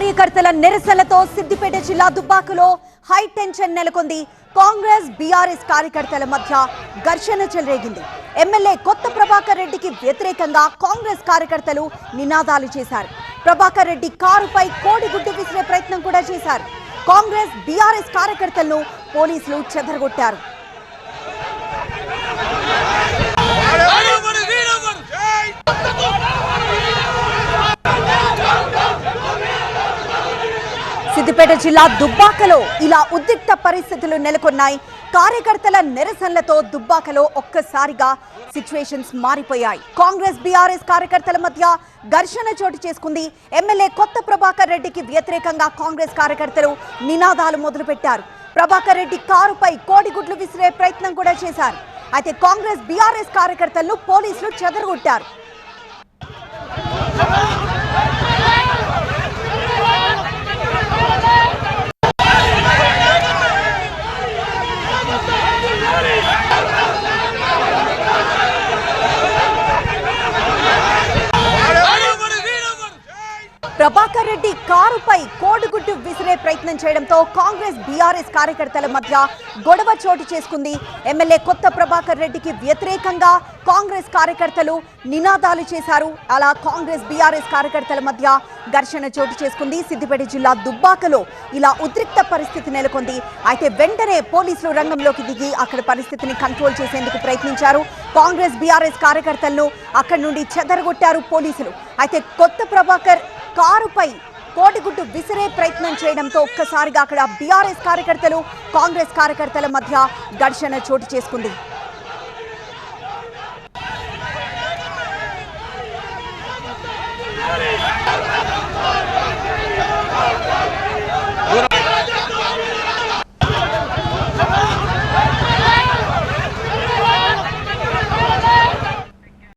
కార్యకర్తల నిరసనలతో సిద్దిపేట జిల్లా దుబ్బాకలో హై టెన్షన్ నెలకొంది. కాంగ్రెస్ బీఆర్ఎస్ కార్యకర్తల మధ్య ఘర్షణ చెలరేగింది. ఎమ్మెల్యే కొత్త ప్రభాకర్ రెడ్డికి వ్యతిరేకంగా కాంగ్రెస్ కార్యకర్తలు నినాదాలు చేశారు. ప్రభాకర్ రెడ్డి కారుపై కోడిగుడ్డు విసిరే ప్రయత్నం కూడా చేశారు. కాంగ్రెస్ బీఆర్ఎస్ కార్యకర్తలను పోలీసులు చెదరగొట్టారు. సిద్దిపేట జిల్లా దుబ్బాకలో ఇలా ఉద్రిక్త పరిస్థితులు నెలకొన్నాయి. కార్యకర్తల నిరసనలతో దుబ్బాకలో ఒక్కసారిగా సిచ్యువేషన్స్ మారిపోయాయి. కాంగ్రెస్ బీఆర్ఎస్ కార్యకర్తల మధ్య ఘర్షణ చోటు చేసుకుంది. ఎమ్మెల్యే కొత్త ప్రభాకర్ రెడ్డికి వ్యతిరేకంగా కాంగ్రెస్ కార్యకర్తలు నినాదాలు మొదలుపెట్టారు. ప్రభాకర్ రెడ్డి కారుపై కోడిగుడ్లు విసిరే ప్రయత్నం కూడా చేశారు. అయితే కాంగ్రెస్ బీఆర్ఎస్ కార్యకర్తలను పోలీసులు చెదరగొట్టారు. ప్రభాకర్ రెడ్డి కారుపై కోడిగుడ్డు విసిరే ప్రయత్నం చేయడంతో కాంగ్రెస్ బీఆర్ఎస్ కార్యకర్తల మధ్య గొడవ చోటు చేసుకుంది. ఎమ్మెల్యే కొత్త ప్రభాకర్ రెడ్డికి వ్యతిరేకంగా కాంగ్రెస్ కార్యకర్తలు నినాదాలు చేశారు. అలా కాంగ్రెస్ బీఆర్ఎస్ కార్యకర్తల మధ్య ఘర్షణ చోటు చేసుకుంది. సిద్దిపేట జిల్లా దుబ్బాకలో ఇలా ఉద్రిక్త పరిస్థితి నెలకొంది. అయితే వెంటనే పోలీసులు రంగంలోకి దిగి అక్కడ పరిస్థితిని కంట్రోల్ చేసేందుకు ప్రయత్నించారు. కాంగ్రెస్ బీఆర్ఎస్ కార్యకర్తలను అక్కడి నుండి చెదరగొట్టారు పోలీసులు. అయితే కొత్త ప్రభాకర్ కారుపై కోటిగుడ్డు విసిరే ప్రయత్నం చేయడంతో ఒక్కసారిగా అక్కడ బీఆర్ఎస్ కార్యకర్తలు కాంగ్రెస్ కార్యకర్తల మధ్య ఘర్షణ చోటు చేసుకుంది.